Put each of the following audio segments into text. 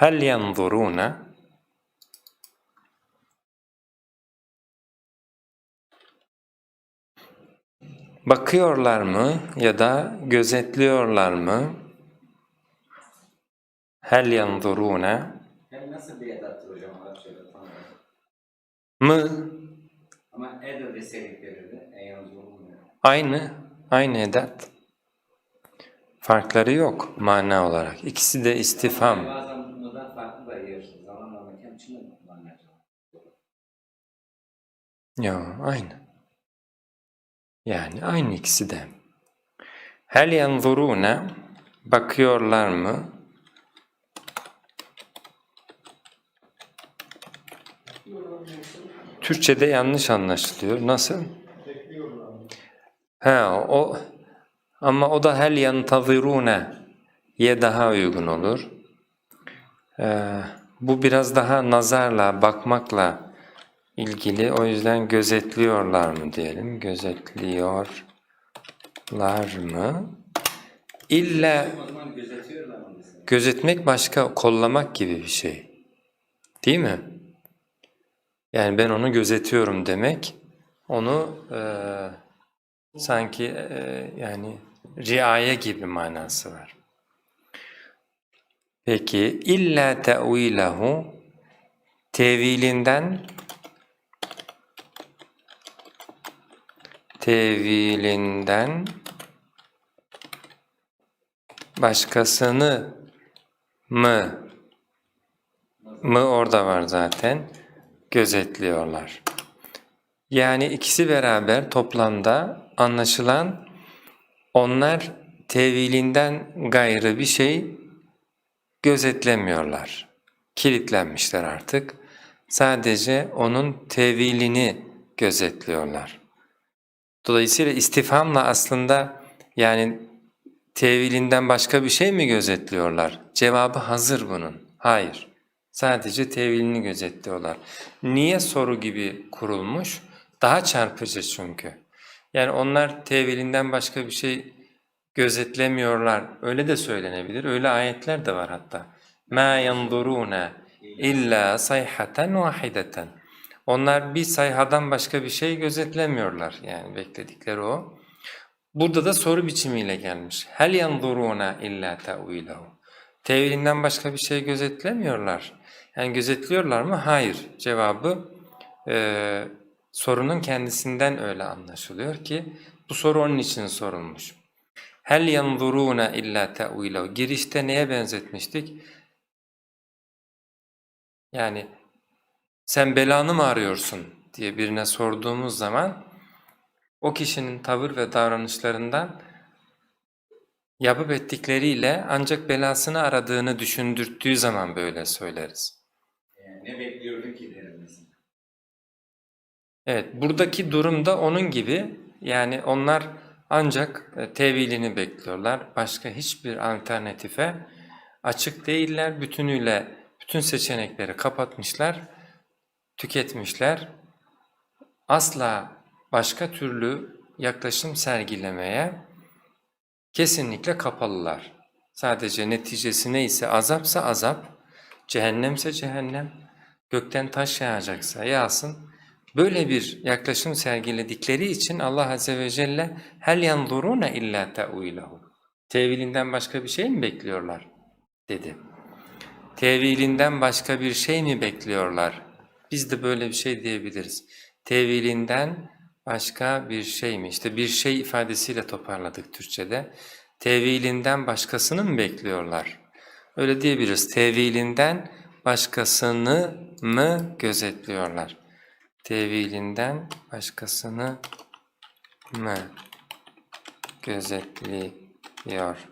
Hel yanzurune Bakıyorlar mı ya da gözetliyorlar mı? Hel yanzurune Hem nasıl bir edattır hocam Arapçada tam olarak? mı? Ama deseydik verirdi. Yalnız olmuyor. Aynı, aynı edat. Farkları yok mana olarak. İkisi de istifham. Yo, aynı. Yani aynı ikisi de. Hel yanzurune bakıyorlar mı? Türkçe'de yanlış anlaşılıyor. Nasıl? Ha o ama o da hel yantazirune ye daha uygun olur. Ee, bu biraz daha nazarla, bakmakla ilgili. O yüzden gözetliyorlar mı diyelim. Gözetliyorlar mı? İlla gözetmek başka, kollamak gibi bir şey. Değil mi? Yani ben onu gözetiyorum demek, onu eee, sanki eee, yani riaya gibi manası var. Peki illa te'vilahu tevilinden tevilinden başkasını mı mı orada var zaten gözetliyorlar. Yani ikisi beraber toplamda anlaşılan onlar tevilinden gayrı bir şey gözetlemiyorlar. Kilitlenmişler artık. Sadece onun tevilini gözetliyorlar. Dolayısıyla istifhamla aslında yani tevilinden başka bir şey mi gözetliyorlar? Cevabı hazır bunun. Hayır. Sadece tevilini gözetliyorlar. Niye soru gibi kurulmuş? Daha çarpıcı çünkü. Yani onlar tevilinden başka bir şey gözetlemiyorlar. Öyle de söylenebilir. Öyle ayetler de var hatta. مَا يَنْظُرُونَ illa sayhaten vahideten. Onlar bir sayhadan başka bir şey gözetlemiyorlar. Yani bekledikleri o. Burada da soru biçimiyle gelmiş. Hel yanzuruna illa ta'wilehu. Tevilinden başka bir şey gözetlemiyorlar. Yani gözetliyorlar mı? Hayır. Cevabı e, sorunun kendisinden öyle anlaşılıyor ki bu soru onun için sorulmuş. Hel yanzuruna illa ta'wilehu. Girişte neye benzetmiştik? Yani sen belanı mı arıyorsun diye birine sorduğumuz zaman o kişinin tavır ve davranışlarından yapıp ettikleriyle ancak belasını aradığını düşündürttüğü zaman böyle söyleriz. Yani ne bekliyordun ki derim mesela. Evet, buradaki durumda onun gibi yani onlar ancak e, tevilini bekliyorlar. Başka hiçbir alternatife açık değiller. Bütünüyle bütün seçenekleri kapatmışlar, tüketmişler. Asla başka türlü yaklaşım sergilemeye kesinlikle kapalılar. Sadece neticesi neyse azapsa azap, cehennemse cehennem, gökten taş yağacaksa yağsın. Böyle bir yaklaşım sergiledikleri için Allah Azze ve Celle hel yanzuruna illa ta'wilehu. Tevilinden başka bir şey mi bekliyorlar? dedi. Tevilinden başka bir şey mi bekliyorlar? Biz de böyle bir şey diyebiliriz. Tevilinden başka bir şey mi? İşte bir şey ifadesiyle toparladık Türkçe'de. Tevilinden başkasını mı bekliyorlar? Öyle diyebiliriz. Tevilinden başkasını mı gözetliyorlar? Tevilinden başkasını mı gözetliyorlar?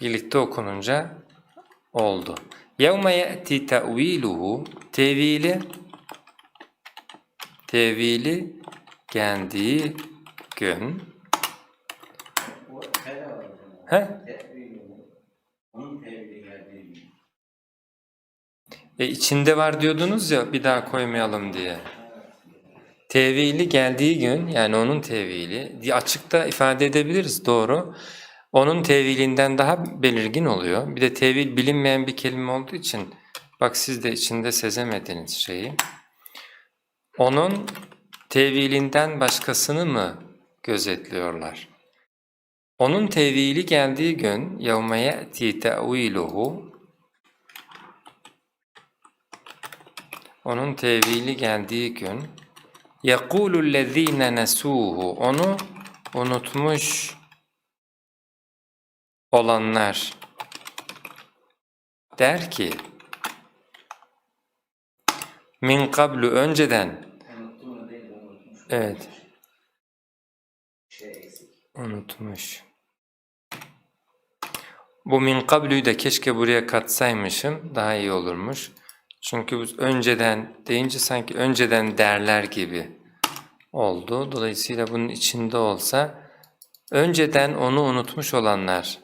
Birlikte okununca oldu. Yevme ye'ti te'viluhu tevili tevili geldiği gün He? E içinde var diyordunuz ya bir daha koymayalım diye. Tevili geldiği gün yani onun tevili diye açıkta ifade edebiliriz doğru onun tevilinden daha belirgin oluyor. Bir de tevil bilinmeyen bir kelime olduğu için bak siz de içinde sezemediniz şeyi. Onun tevilinden başkasını mı gözetliyorlar? Onun tevili geldiği gün يَوْمَ يَأْتِي تَأْوِيلُهُ Onun tevili geldiği gün يَقُولُ الَّذ۪ينَ نَسُوهُ Onu unutmuş olanlar der ki min kablu önceden evet unutmuş. Bu min kablu'yu da keşke buraya katsaymışım daha iyi olurmuş. Çünkü bu önceden deyince sanki önceden derler gibi oldu. Dolayısıyla bunun içinde olsa önceden onu unutmuş olanlar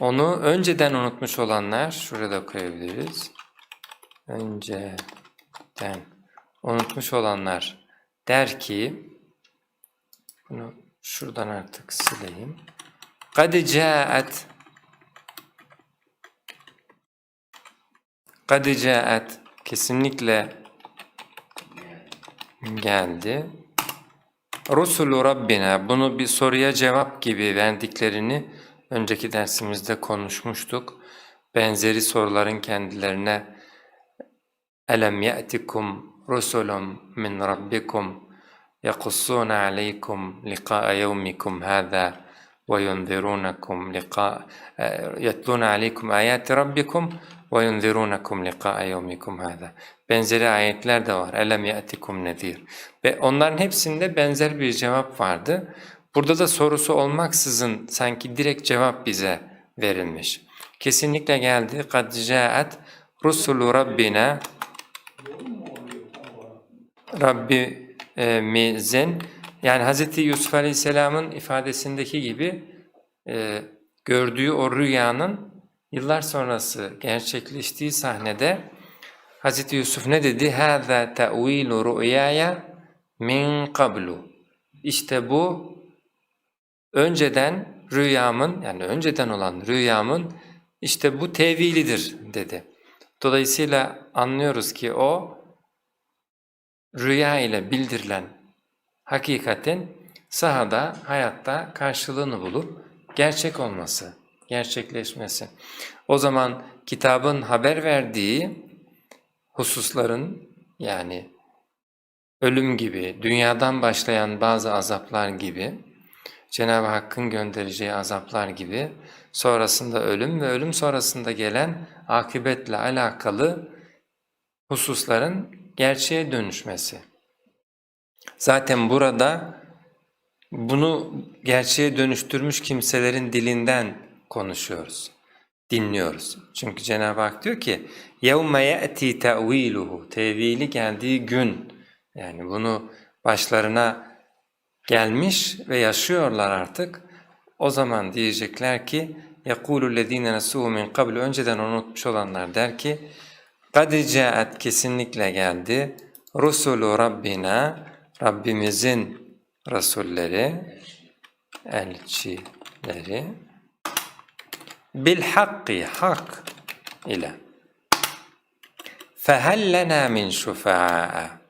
onu önceden unutmuş olanlar şurada koyabiliriz. Önceden unutmuş olanlar der ki bunu şuradan artık sileyim. قَدْ جَاءَتْ قَدْ جَاءَتْ kesinlikle geldi. Rusulu Rabbina bunu bir soruya cevap gibi verdiklerini önceki dersimizde konuşmuştuk. Benzeri soruların kendilerine elem ya'tikum rusulun min rabbikum yaqussuna aleykum liqa'a yawmikum hadha ve yunzirunakum liqa e, yatluna aleykum ayati rabbikum ve yunzirunakum liqa'a yawmikum hadha. Benzeri ayetler de var. Elem ya'tikum nedir. Ve onların hepsinde benzer bir cevap vardı. Burada da sorusu olmaksızın sanki direkt cevap bize verilmiş. Kesinlikle geldi. قَدْ جَاءَتْ رُسُلُ رَبِّنَا Rabbimizin yani Hz. Yusuf Aleyhisselam'ın ifadesindeki gibi e, gördüğü o rüyanın yıllar sonrası gerçekleştiği sahnede Hz. Yusuf ne dedi? هَذَا تَأْوِيلُ رُؤْيَايَ min qablu. İşte bu önceden rüyamın yani önceden olan rüyamın işte bu tevilidir dedi. Dolayısıyla anlıyoruz ki o rüya ile bildirilen hakikatin sahada, hayatta karşılığını bulup gerçek olması, gerçekleşmesi. O zaman kitabın haber verdiği hususların yani ölüm gibi, dünyadan başlayan bazı azaplar gibi, Cenab-ı Hakk'ın göndereceği azaplar gibi, sonrasında ölüm ve ölüm sonrasında gelen akıbetle alakalı hususların gerçeğe dönüşmesi. Zaten burada bunu gerçeğe dönüştürmüş kimselerin dilinden konuşuyoruz, dinliyoruz. Çünkü Cenab-ı Hak diyor ki يَوْمَ يَأْتِي تَأْو۪يلُهُ Tevili geldiği gün, yani bunu başlarına gelmiş ve yaşıyorlar artık. O zaman diyecekler ki يَقُولُ الَّذ۪ينَ نَسُوهُ مِنْ قَبْلُ Önceden unutmuş olanlar der ki قَدْ جَاءَتْ kesinlikle geldi. Rusulu Rabbina Rabbimizin Resulleri, elçileri bil hakki hak ile fehel lena min şufa'a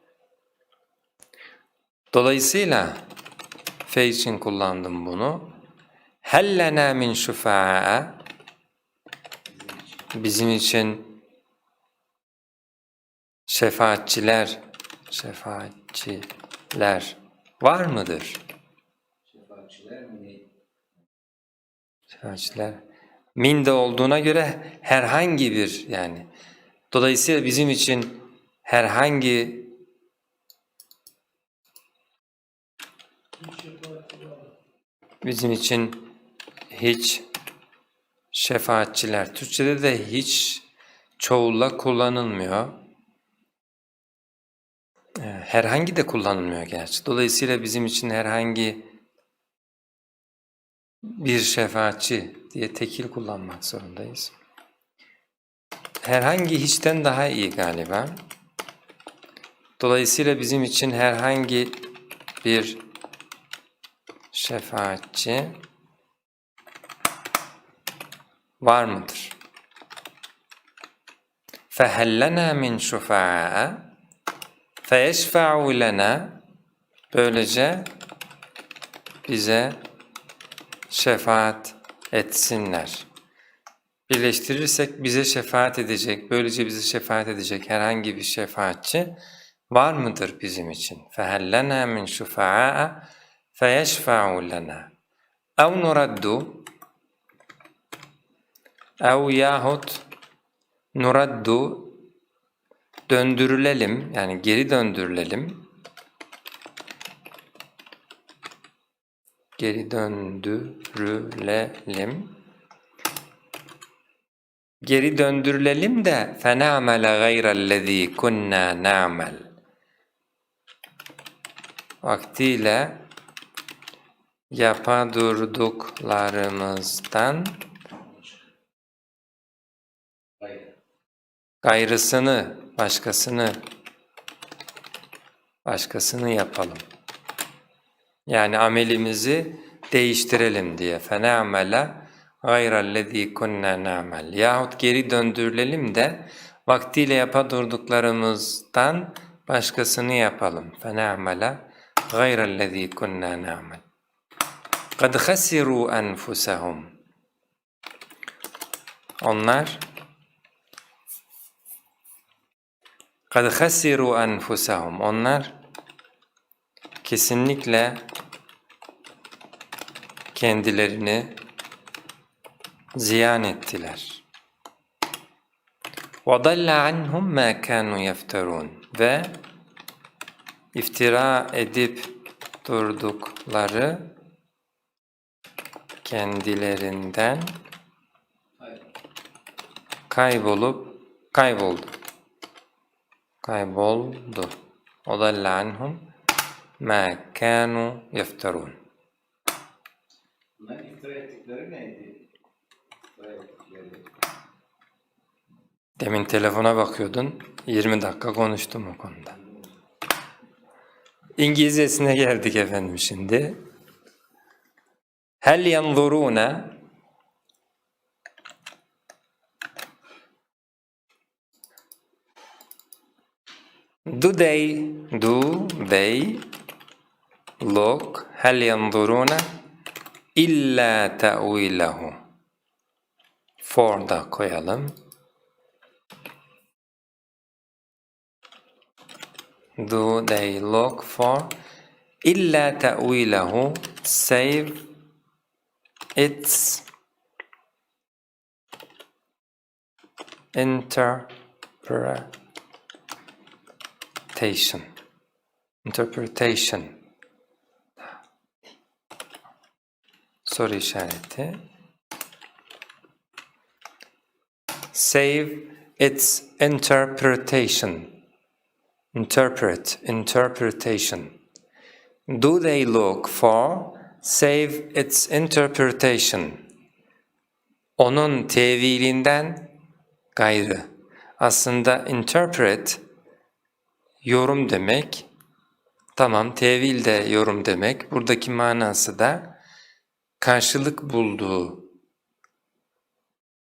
Dolayısıyla fe için kullandım bunu. Hel lena min şufa'a bizim için şefaatçiler, şefaatçiler var mıdır? Şefaatçiler mi? Şefaatçiler. Min de olduğuna göre herhangi bir yani. Dolayısıyla bizim için herhangi bizim için hiç şefaatçiler. Türkçede de hiç çoğulla kullanılmıyor. Ee, Herhangi de kullanılmıyor gerçi. Dolayısıyla bizim için herhangi bir şefaatçi diye tekil kullanmak zorundayız. Herhangi hiçten daha iyi galiba. Dolayısıyla bizim için herhangi bir şefaatçi var mıdır? فَهَلْ لَنَا مِنْ شُفَعَاءَ فَيَشْفَعُوا لَنَا Böylece bize şefaat etsinler. Birleştirirsek bize şefaat edecek, böylece bize şefaat edecek herhangi bir şefaatçi var mıdır bizim için? فَهَلْ لَنَا مِنْ شُفَعَاءَ فَيَشْفَعُوا لَنَا اَوْ نُرَدُّ ev yahut nuraddu döndürülelim yani geri döndürülelim geri döndürülelim geri döndürülelim de fenamele gayrellezî kunna na'mel vaktiyle yapa durduklarımızdan Hayır. gayrısını, başkasını başkasını yapalım. Yani amelimizi değiştirelim diye. فَنَعْمَلَ غَيْرَ الَّذ۪ي كُنَّا نَعْمَلْ Yahut geri döndürülelim de vaktiyle yapa durduklarımızdan başkasını yapalım. فَنَعْمَلَ غَيْرَ الَّذ۪ي كُنَّا نَعْمَلْ قَدْ خَسِرُوا أَنفُسَهُمْ Onlar قَدْ خَسِرُوا أَنفُسَهُمْ Onlar kesinlikle kendilerini ziyan ettiler. وَضَلَّ عَنْهُمْ مَا كَانُوا يَفْتَرُونَ Ve iftira edip durdukları kendilerinden kaybolup kayboldu. Kayboldu. O da lanhum ma kanu yefterun. Bunlar iftira ettikleri neydi? Demin telefona bakıyordun. 20 dakika konuştum o konuda. İngilizcesine geldik efendim şimdi. Hel yanzuruna Do they do they look hel yanzuruna illa ta'wilahu for da koyalım. do they look for إلا تأويله save its interpretation. Interpretation. Soru işareti save its interpretation. Interpret, interpretation. Do they look for save its interpretation? Onun tevilinden gayrı. Aslında interpret yorum demek. Tamam tevil de yorum demek. Buradaki manası da karşılık bulduğu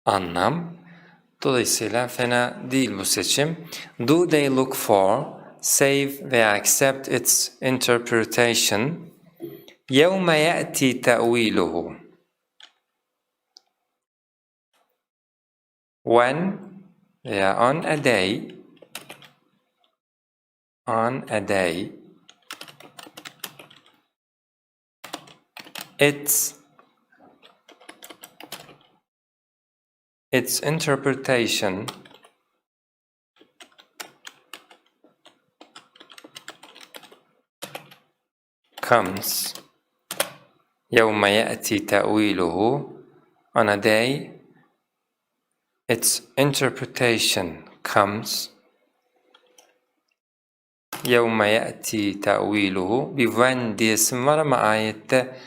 anlam. Dolayısıyla fena değil bu seçim. Do they look for, save veya accept its interpretation يَوْمَ يَأْتِي تَأْوِيلُهُ When veya on a day on a day its its interpretation comes يوم يأتي تأويله on a day its interpretation comes يوم يأتي تأويله bir when diyesim var ama ayette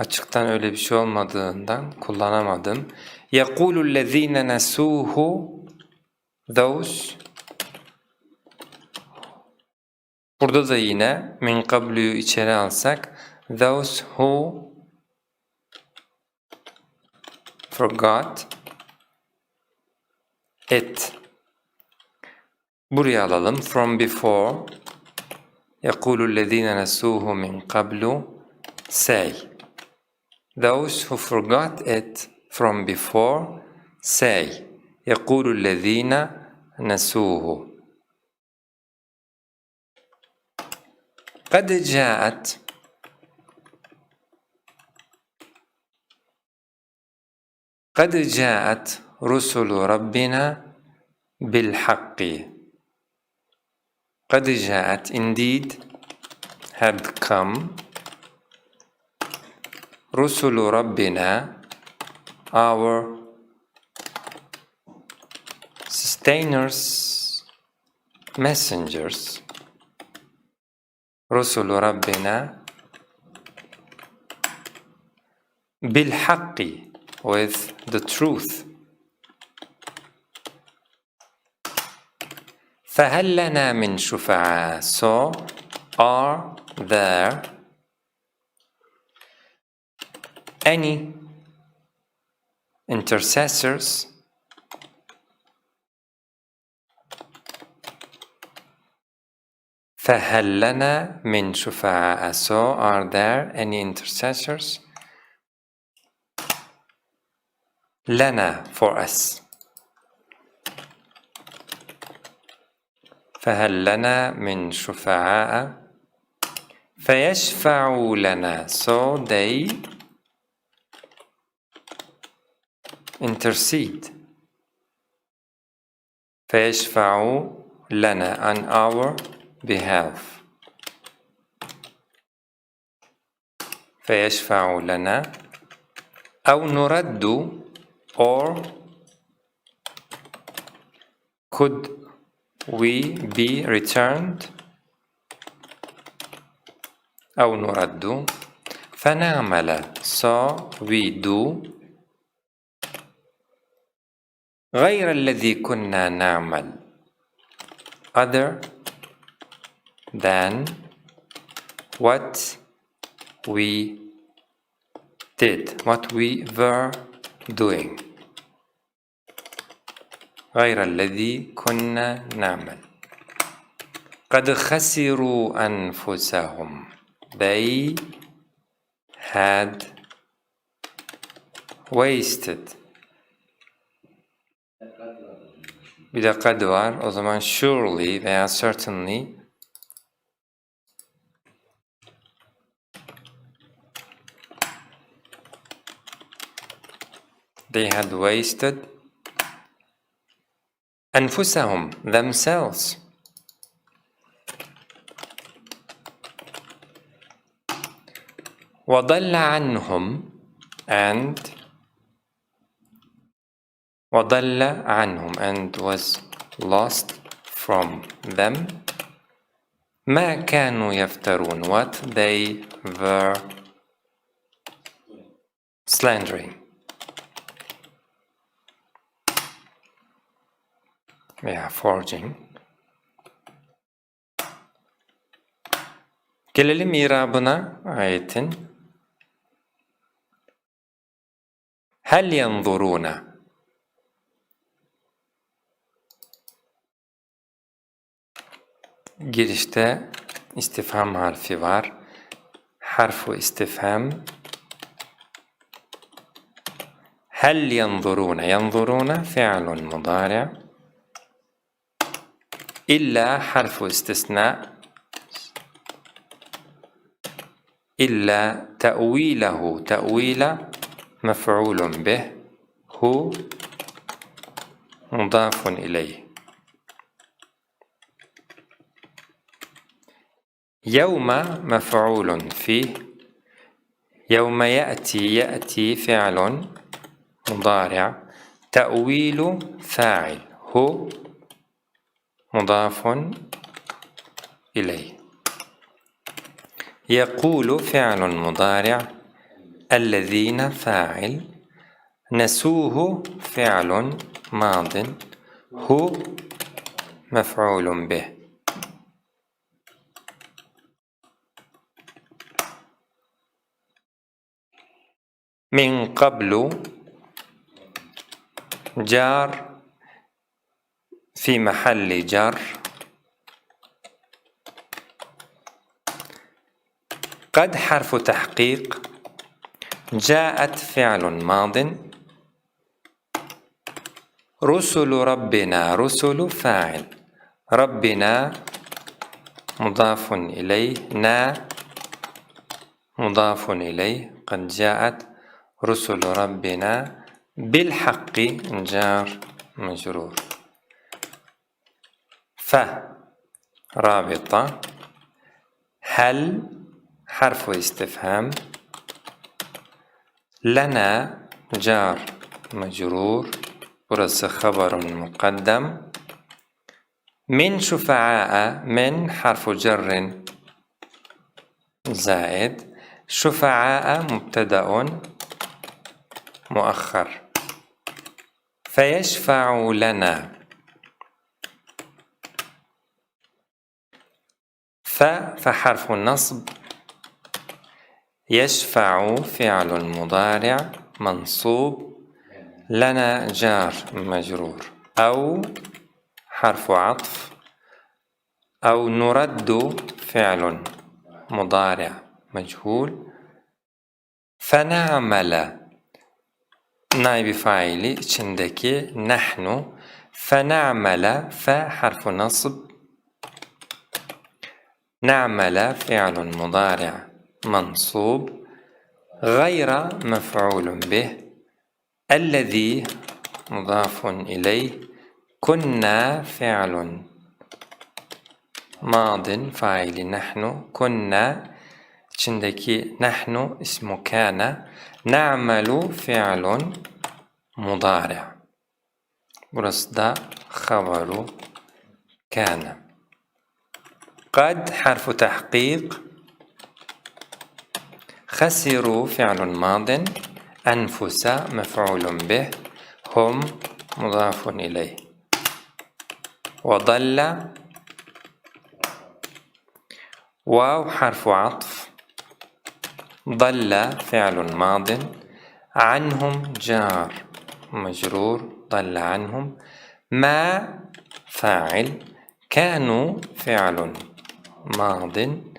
açıktan öyle bir şey olmadığından kullanamadım. يَقُولُ الَّذ۪ينَ نَسُوهُ Those Burada da yine min kablu'yu içeri alsak those who forgot et. Buraya alalım. From before. يقول الذين نسوه من قبل say. Those who forgot it from before say. يقول الذين نسوه. قد جاءت قد جاءت رسل ربنا بالحق. قد جاءت indeed. Had come. رسل ربنا our sustainers messengers. رسل ربنا بالحق. with the truth فهل لنا من شفعاء so are there any intercessors فهل لنا من شفعاء so are there any intercessors لنا for us. فهل لنا من شفعاء؟ فيشفعوا لنا. So they intercede. فيشفعوا لنا on our behalf. فيشفع لنا أو نرد or could we be returned أو نرد فنعمل so we do غير الذي كنا نعمل other than what we did, what we were doing. غير الذي كنا نعمل. قد خسروا أنفسهم. They had wasted. Bir de kad var. O zaman surely veya certainly they had wasted أنفسهم themselves وضل عنهم and وضل عنهم and was lost from them ما كانوا يفترون what they were slandering veya forging. Gelelim irabına ayetin. Hel yanzuruna. Girişte istifham harfi var. Harfu istifham. Hel yanzuruna. Yanzuruna fi'lun mudari'. إلا حرف استثناء. إلا تأويله تأويل مفعول به هو مضاف إليه. يوم مفعول فيه يوم يأتي يأتي فعل مضارع تأويل فاعل هو مضاف إليه. يقول فعل مضارع الذين فاعل نسوه فعل ماض هو مفعول به. من قبل جار في محل جر. قد حرف تحقيق. جاءت فعل ماض. رسل ربنا رسل فاعل. ربنا مضاف إليه. نا مضاف إليه. قد جاءت رسل ربنا بالحق. جار مجرور. ف. رابطة. هل حرف استفهام؟ لنا جار مجرور burası خبر مقدم. من شفعاء من حرف جر زائد. شفعاء مبتدأ مؤخر. فيشفع لنا. ف فحرف النصب يشفع فعل مضارع منصوب لنا جار مجرور أو حرف عطف أو نرد فعل مضارع مجهول. فنعمل نائب فاعلي içindeki nahnu فنعمل ف حرف نصب نعمل فعل مضارع منصوب غير مفعول به الذي مضاف إليه. كنا فعل ماض فاعل نحن. كنا nahnu ismu kana na'malu fi'lun mudari' burası da haberu kana قد حرف تحقيق. خسروا فعل ماض. أنفس مفعول به. هم مضاف إليه. وضل. واو حرف عطف. ضل فعل ماض. عنهم جار مجرور. ضل عنهم. ما فاعل. كانوا فعل madin.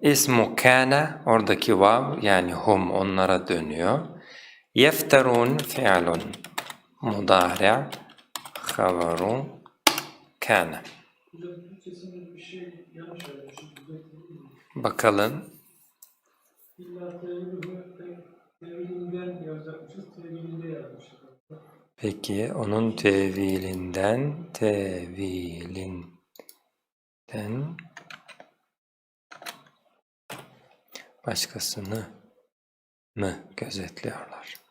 İsmu kâne oradaki vav yani hum onlara dönüyor. Yefterun fi'lun mudari' haberun kâne. Bakalım. Peki onun tevilinden tevilin tevilinden başkasını mı gözetliyorlar?